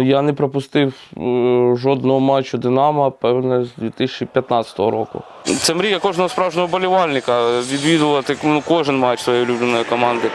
Ну, я не пропустив е, жодного матчу Динамо, певне, з 2015 року. Це мрія кожного справжнього болівальника відвідувати ну, кожен матч своєї улюбленої команди.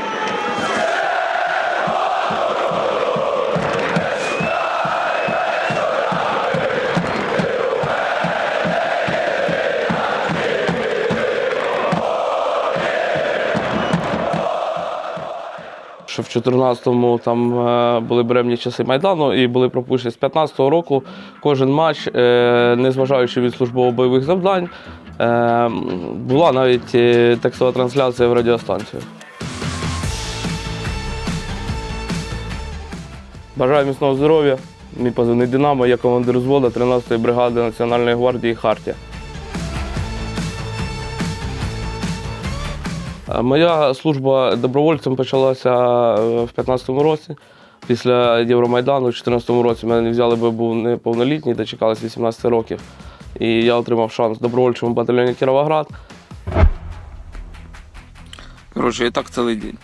Що в 14-му там е, були беремні часи Майдану і були пропущені з 15-го року кожен матч, е, незважаючи від службово-бойових завдань, е, була навіть текстова трансляція в радіостанцію. Бажаю міцного здоров'я. Мій позивний Динамо, я командир взводу 13-ї бригади Національної гвардії Хартія. Моя служба добровольцем почалася е, в 2015 році. Після Євромайдану, у 2014 році мене не взяли, бо був неповнолітній, дочекалось 18 років. І я отримав шанс в добровольчому батальйоні Кіровоград. Коротше, і так цілий день.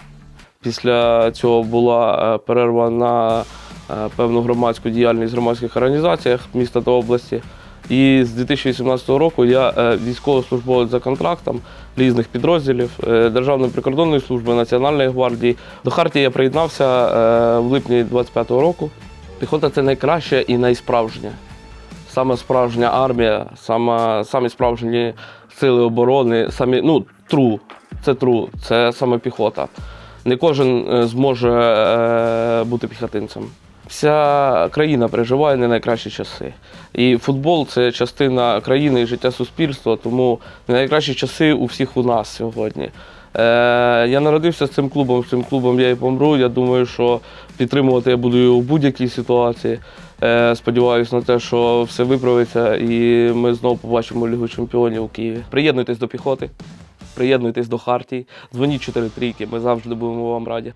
Після цього була е, перерва на е, певну громадську діяльність в громадських організаціях міста та області. І з 2018 року я е, військовослужбовець за контрактом різних підрозділів е, Державної прикордонної служби Національної гвардії. До Хартії я приєднався е, в липні 25-го року. Піхота це найкраще і найсправжнє. Саме справжня армія, саме, самі справжні сили оборони, самі, ну, тру, це тру, це саме піхота. Не кожен зможе бути піхотинцем. Вся країна переживає не найкращі часи. І футбол це частина країни і життя суспільства, тому не найкращі часи у всіх у нас сьогодні. Е, я народився з цим клубом, з цим клубом я і помру. Я думаю, що підтримувати я буду його в будь-якій ситуації. Е, сподіваюся на те, що все виправиться і ми знову побачимо Лігу Чемпіонів у Києві. Приєднуйтесь до піхоти, приєднуйтесь до Хартії, дзвоніть 4 трійки, ми завжди будемо вам раді.